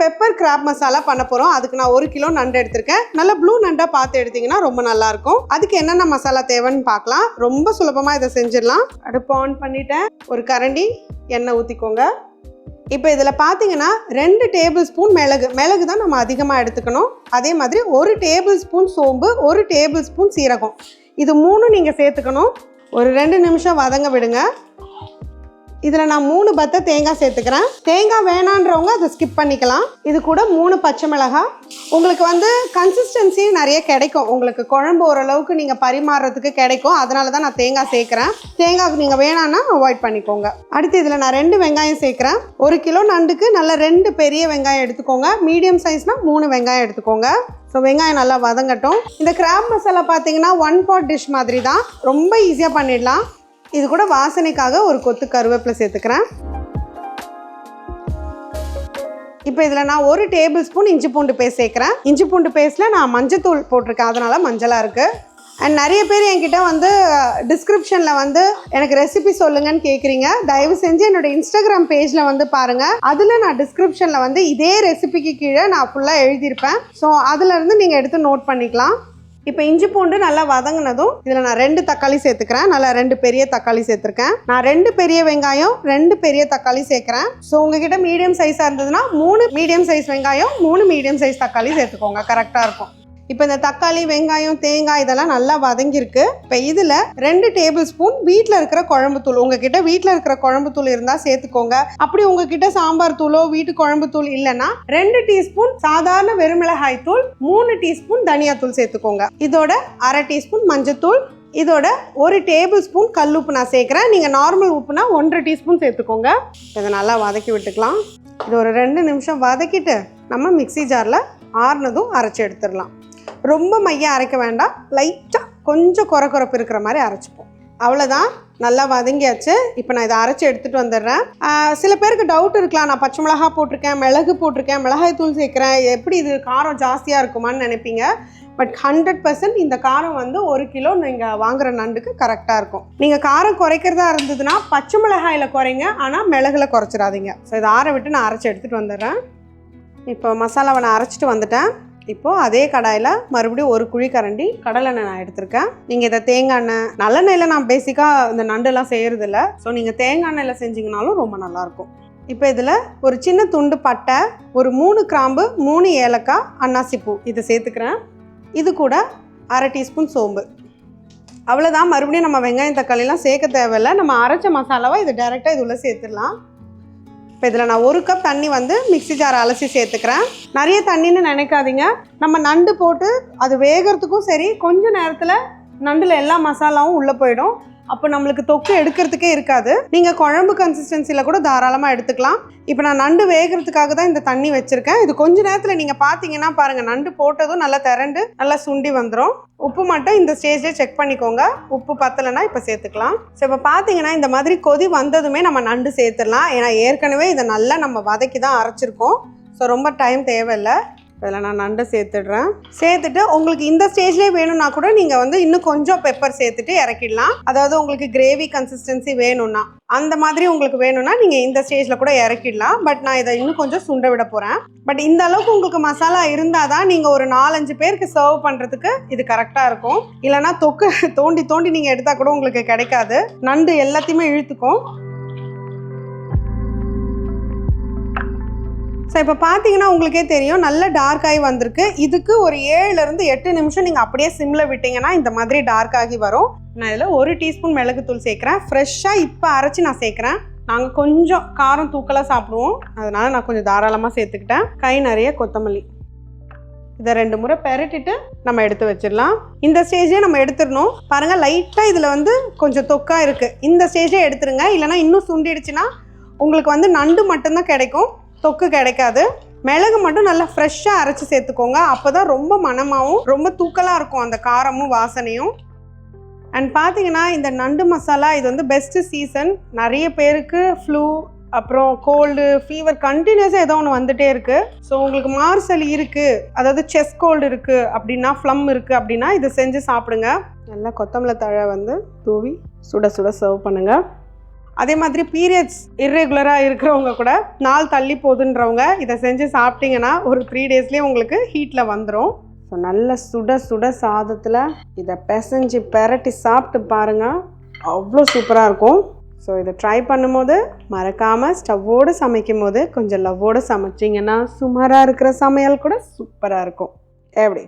Pepper graph masala பண்ண போகிறோம் அதுக்கு நான் ஒரு கிலோ நண்டு எடுத்திருக்கேன். நல்ல ப்ளூ நண்டாக பார்த்து எடுத்தீங்கன்னா ரொம்ப நல்லாயிருக்கும். அதுக்கு என்னென்ன மசாலா தேவைன்னு பார்க்கலாம். ரொம்ப சுலபமாக இதை செஞ்சிடலாம். அடுப்பு ஆன் பண்ணிட்டேன். ஒரு கரண்டி. எண்ணெய் ஊற்றிக்கோங்க இப்போ இதில் பார்த்தீங்கன்னா ரெண்டு டேபிள் ஸ்பூன் மிளகு. மிளகு தான் நம்ம அதிகமாக எடுத்துக்கணும். அதே மாதிரி ஒரு டேபிள் ஸ்பூன் சோம்பு ஒரு டேபிள் ஸ்பூன் சீரகம். இது மூணும் நீங்கள் சேர்த்துக்கணும். ஒரு ரெண்டு நிமிஷம் வதங்க விடுங்க. இதில் நான் மூணு பத்தை தேங்காய் சேர்த்துக்கிறேன். தேங்காய் வேணான்றவங்க அதை ஸ்கிப் பண்ணிக்கலாம். இது கூட மூணு பச்சை மிளகாய். உங்களுக்கு வந்து கன்சிஸ்டன்சி நிறைய கிடைக்கும். உங்களுக்கு குழம்பு ஓரளவுக்கு நீங்கள் பரிமாறுறதுக்கு கிடைக்கும். அதனால தான் நான் தேங்காய் சேர்க்குறேன். தேங்காய் நீங்கள் வேணான்னா அவாய்ட் பண்ணிக்கோங்க. அடுத்து இதில் நான் ரெண்டு வெங்காயம் சேர்க்குறேன். ஒரு கிலோ நண்டுக்கு நல்ல ரெண்டு பெரிய வெங்காயம் எடுத்துக்கோங்க. மீடியம் சைஸ்னால் மூணு வெங்காயம் எடுத்துக்கோங்க. ஸோ வெங்காயம் நல்லா வதங்கட்டும். இந்த கிராப் மசாலா பார்த்தீங்கன்னா ஒன் பாட் டிஷ் மாதிரி தான் ரொம்ப ஈஸியாக பண்ணிடலாம். இது கூட வாசனைக்காக ஒரு கொத்து கருவேப்பிலை சேர்த்துக்கிறேன். இப்போ இதில் நான் ஒரு டேபிள் ஸ்பூன் இஞ்சி பூண்டு பேஸ்ட் சேர்க்குறேன். இஞ்சி பூண்டு பேஸ்ட்டில் நான் மஞ்சத்தூள் போட்டிருக்கேன். அதனால் மஞ்சளாக இருக்குது அண்ட் நிறைய பேர் என்கிட்ட வந்து டிஸ்கிரிப்ஷனில் வந்து எனக்கு ரெசிபி சொல்லுங்கன்னு கேட்குறீங்க தயவு செஞ்சு என்னோட இன்ஸ்டாகிராம் பேஜில் வந்து பாருங்கள் அதில் நான் டிஸ்கிரிப்ஷனில் வந்து இதே ரெசிபிக்கு கீழே நான் ஃபுல்லாக எழுதியிருப்பேன். ஸோ அதுலேருந்து நீங்கள் எடுத்து நோட் பண்ணிக்கலாம். இப்போ இஞ்சி பூண்டு நல்லா வதங்கினதும் இதில் நான் ரெண்டு தக்காளி சேர்த்துக்கிறேன். நல்லா ரெண்டு பெரிய தக்காளி சேர்த்துருக்கேன். நான் ரெண்டு பெரிய வெங்காயம் ரெண்டு பெரிய தக்காளி சேர்க்குறேன். ஸோ உங்ககிட்ட மீடியம் சைஸாக இருந்ததுன்னா மூணு மீடியம் சைஸ் வெங்காயம் மூணு மீடியம் சைஸ் தக்காளி சேர்த்துக்கோங்க. கரெக்டாக இருக்கும். இப்போ இந்த தக்காளி வெங்காயம் தேங்காய் இதெல்லாம் நல்லா வதங்கியிருக்கு. இப்போ இதில் ரெண்டு டேபிள் ஸ்பூன் வீட்டில் இருக்கிற குழம்பு தூள் உங்ககிட்ட வீட்டில் இருக்கிற குழம்பு தூள் இருந்தால் சேர்த்துக்கோங்க. அப்படி உங்ககிட்ட சாம்பார் தூளோ வீட்டு குழம்பு தூள் இல்லைன்னா ரெண்டு டீஸ்பூன் சாதாரண வெறுமிளகாய் தூள் மூணு டீஸ்பூன் தனியா தூள் சேர்த்துக்கோங்க. இதோட அரை டீஸ்பூன் மஞ்சத்தூள் இதோட ஒரு டேபிள் ஸ்பூன் கல் உப்பு நான் சேர்க்குறேன். நீங்கள் நார்மல் உப்புனா ஒன்றரை டீஸ்பூன் சேர்த்துக்கோங்க. இதை நல்லா வதக்கி விட்டுக்கலாம். இது ஒரு ரெண்டு நிமிஷம் வதக்கிட்டு நம்ம மிக்ஸி ஜாரில் ஆறுனதும் அரைச்சி எடுத்துடலாம். ரொம்ப மையம் அரைக்க வேண்டாம். லைட்டாக கொஞ்சம் குறை குறைப்பு இருக்கிற மாதிரி அரைச்சிப்போம். அவ்வளோதான் நல்லா வதங்கியாச்சு. இப்போ நான் இதை அரைச்சி எடுத்துகிட்டு வந்துடுறேன். சில பேருக்கு டவுட் இருக்கலாம். நான் பச்சை மிளகா போட்டிருக்கேன் மிளகு போட்டிருக்கேன் மிளகாய் தூள் சேர்க்குறேன். எப்படி இது காரம் ஜாஸ்தியாக இருக்குமான்னு நினைப்பீங்க. பட் ஹண்ட்ரட் பர்சன்ட் இந்த காரம் வந்து ஒரு கிலோ நீங்கள் வாங்குற நண்டுக்கு கரெக்டாக இருக்கும். நீங்கள் காரம் குறைக்கிறதா இருந்ததுன்னா பச்சை மிளகாயில் குறைங்க. ஆனால் மிளகுல குறைச்சிடாதீங்க. ஸோ இதை ஆற விட்டு நான் அரைச்சி எடுத்துகிட்டு வந்துடுறேன். இப்போ மசாலாவை நான் அரைச்சிட்டு வந்துட்டேன். இப்போது அதே கடாயில் மறுபடியும் ஒரு குழி கரண்டி கடலெண்ணெய் நான் எடுத்திருக்கேன். நீங்கள் இதை தேங்காய் எண்ணெய் நல்லெண்ணெயில் நான் பேசிக்காக இந்த நண்டுலாம் செய்கிறதில்ல ஸோ நீங்கள் தேங்காய் எண்ணெயில் செஞ்சிங்கனாலும் ரொம்ப நல்லாயிருக்கும். இப்போ இதில் ஒரு சின்ன துண்டு பட்டை ஒரு மூணு கிராம்பு மூணு ஏலக்காய் அன்னாசிப்பூ இதை சேர்த்துக்கிறேன். இது கூட அரை டீஸ்பூன் சோம்பு. அவ்வளோதான் மறுபடியும் நம்ம வெங்காயம் தக்காளிலாம் சேர்க்க தேவையில்ல. நம்ம அரைச்ச மசாலாவை இது டேரெக்டாக இது உள்ளே சேர்த்துடலாம். இப்போ இதில் நான் ஒரு கப் தண்ணி வந்து மிக்ஸி ஜார் அலசி சேர்த்துக்கிறேன். நிறைய தண்ணின்னு நினைக்காதீங்க. நம்ம நண்டு போட்டு அது வேகிறதுக்கும் சரி கொஞ்ச நேரத்தில் நண்டில் எல்லா மசாலாவும் உள்ளே போயிடும். அப்போ நம்மளுக்கு தொக்கு எடுக்கிறதுக்கே இருக்காது. நீங்கள் குழம்பு கன்சிஸ்டன்சியில் கூட தாராளமாக எடுத்துக்கலாம். இப்போ நான் நண்டு வேகிறதுக்காக தான் இந்த தண்ணி வச்சுருக்கேன். இது கொஞ்ச நேரத்தில் நீங்கள் பார்த்தீங்கன்னா பாருங்கள் நண்டு போட்டதும் நல்லா திரண்டு நல்லா சுண்டி வந்துடும் உப்பு மட்டும் இந்த ஸ்டேஜ்லேயே செக் பண்ணிக்கோங்க. உப்பு பத்தலைன்னா இப்போ சேர்த்துக்கலாம். ஸோ இப்போ பார்த்தீங்கன்னா இந்த மாதிரி கொதி வந்ததுமே நம்ம நண்டு சேர்த்துடலாம். ஏன்னா ஏற்கனவே இதை நல்லா நம்ம வதக்கி தான் அரைச்சிருக்கோம். ஸோ ரொம்ப டைம் தேவையில்லை. இதில் நான் நண்டை சேர்த்துடுறேன். சேர்த்துட்டு உங்களுக்கு இந்த ஸ்டேஜ்லேயே வேணும்னா கூட நீங்கள் வந்து இன்னும் கொஞ்சம் பெப்பர் சேர்த்துட்டு இறக்கிடலாம். அதாவது உங்களுக்கு கிரேவி கன்சிஸ்டன்சி வேணும்னா. அந்த மாதிரி உங்களுக்கு வேணும்னா நீங்கள் இந்த ஸ்டேஜில் கூட இறக்கிடலாம். பட் நான் இதை இன்னும் கொஞ்சம் சுண்ட விட போகிறேன் பட் இந்த அளவுக்கு உங்களுக்கு மசாலா இருந்தால் தான் நீங்கள் ஒரு நாலஞ்சு பேருக்கு சர்வ் பண்ணுறதுக்கு இது கரெக்டாக இருக்கும். இல்லைனா தொக்கு தோண்டி தோண்டி நீங்கள் எடுத்தால் கூட உங்களுக்கு கிடைக்காது. நண்டு எல்லாத்தையுமே இழுத்துக்கும். ஸோ இப்போ பார்த்தீங்கன்னா உங்களுக்கே தெரியும் நல்ல டார்க் ஆகி வந்திருக்கு. இதுக்கு ஒரு ஏழுலேருந்து எட்டு நிமிஷம் நீங்கள் அப்படியே சிம்மில் விட்டீங்கன்னா இந்த மாதிரி டார்க் ஆகி வரும். நான் இதில் ஒரு டீஸ்பூன் மிளகுத்தூள் சேர்க்குறேன். ஃப்ரெஷ்ஷாக இப்போ அரைச்சி நான் சேர்க்குறேன். நாங்கள் கொஞ்சம் காரம் தூக்கலாக சாப்பிடுவோம். அதனால் நான் கொஞ்சம் தாராளமாக சேர்த்துக்கிட்டேன். கை நிறைய கொத்தமல்லி. இதை ரெண்டு முறை பெரட்டிட்டு நம்ம எடுத்து வச்சிடலாம். இந்த ஸ்டேஜே நம்ம எடுத்துடணும். பாருங்கள் லைட்டாக இதில் வந்து கொஞ்சம் தொக்காக இருக்குது இந்த ஸ்டேஜே எடுத்துருங்க இல்லைனா இன்னும் சுண்டிடுச்சுன்னா உங்களுக்கு வந்து நண்டு மட்டும்தான் கிடைக்கும். தொக்கு கிடைக்காது. மிளகு மட்டும் நல்லா ஃப்ரெஷ்ஷாக அரைச்சி சேர்த்துக்கோங்க. அப்போ தான் ரொம்ப மனமாகவும் ரொம்ப தூக்கலாக இருக்கும் அந்த காரமும் வாசனையும். அண்ட் பார்த்தீங்கன்னா இந்த நண்டு மசாலா இது வந்து பெஸ்ட்டு சீசன் நிறைய பேருக்கு ஃப்ளூ அப்புறம் கோல்டு ஃபீவர் கண்டினியூஸாக ஏதோ ஒன்று வந்துகிட்டே இருக்குது ஸோ உங்களுக்கு மார்சல் இருக்குது அதாவது செஸ் கோல்டு இருக்குது அப்படின்னா ஃப்ளம் இருக்குது அப்படின்னா இதை செஞ்சு சாப்பிடுங்க. நல்லா கொத்தமல்லி தழை வந்து தூவி சுட சுட சர்வ் பண்ணுங்கள் அதே மாதிரி பீரியட்ஸ் இர்ரெகுலராக இருக்கிறவங்க கூட நாள் தள்ளி போகுதுன்றவங்க இதை செஞ்சு சாப்பிட்டீங்கன்னா ஒரு த்ரீ டேஸ்லேயே உங்களுக்கு ஹீட்டில் வந்துடும் ஸோ நல்ல சுட சுட சாதத்தில் இதை பிசைஞ்சு பெரட்டி சாப்பிட்டு பாருங்கள் அவ்வளோ சூப்பராக இருக்கும். ஸோ இதை ட்ரை பண்ணும்போது மறக்காமல் ஸ்டவ்வோடு சமைக்கும் போது கொஞ்சம் லவ்வோடு சமைச்சிங்கன்னா சுமாராக இருக்கிற சமையல் கூட சூப்பராக இருக்கும். எப்படி?